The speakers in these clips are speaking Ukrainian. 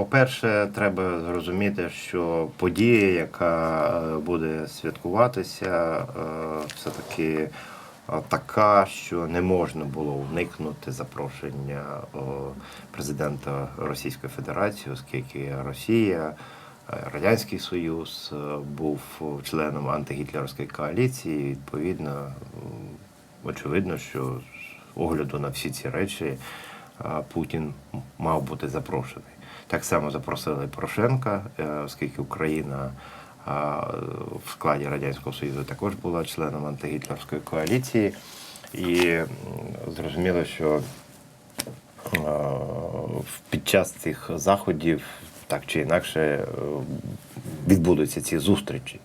по-перше, треба зрозуміти, що подія, яка е, буде святкуватися, е, все-таки е, така, що не можна було уникнути запрошення президента Російської Федерації, оскільки Росія, Радянський Союз був членом антигітлерівської коаліції. Відповідно, очевидно, що з огляду на всі ці речі Путін мав бути запрошений. Так само запросили Порошенка, е, оскільки Україна в складі Радянського Союзу також була членом антигітлерської коаліції. І зрозуміло, що е, під час цих заходів так чи інакше е, відбудуться ці зустрічі.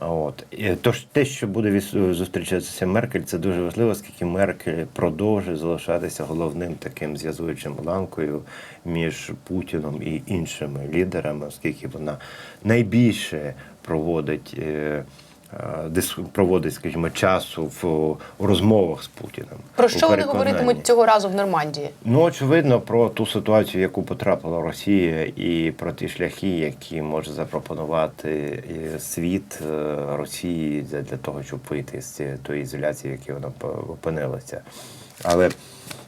От. Тож те, що буде зустрічатися Меркель, це дуже важливо, оскільки Меркель продовжує залишатися головним таким зв'язуючим ланкою між Путіном і іншими лідерами, оскільки вона найбільше проводить. Е, проводить, скажімо, часу в розмовах з Путіним. Про що вони говоритимуть цього разу в Нормандії? Ну, очевидно, про ту ситуацію, в яку потрапила Росія, і про ті шляхи, які може запропонувати е, світ е, Росії для, того, щоб вийти з тої ізоляції, в якій вона опинилася. Але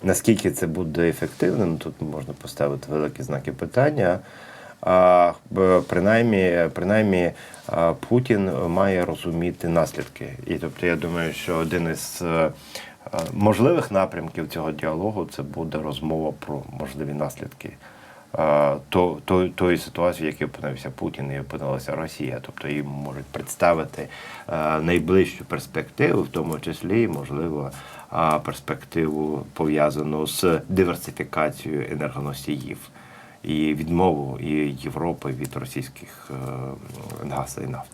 наскільки це буде ефективним, тут можна поставити великі знаки питання. Принаймні, принаймні Путін має розуміти наслідки. І тобто, я думаю, що один із е, е, можливих напрямків цього діалогу це буде розмова про можливі наслідки то, то, тої ситуації, в якій опинився Путін і опинилася Росія. Тобто їм можуть представити е, найближчу перспективу, в тому числі, можливо, перспективу пов'язану з диверсифікацією енергоносіїв і відмову і Європи від російських газ газу і нафти.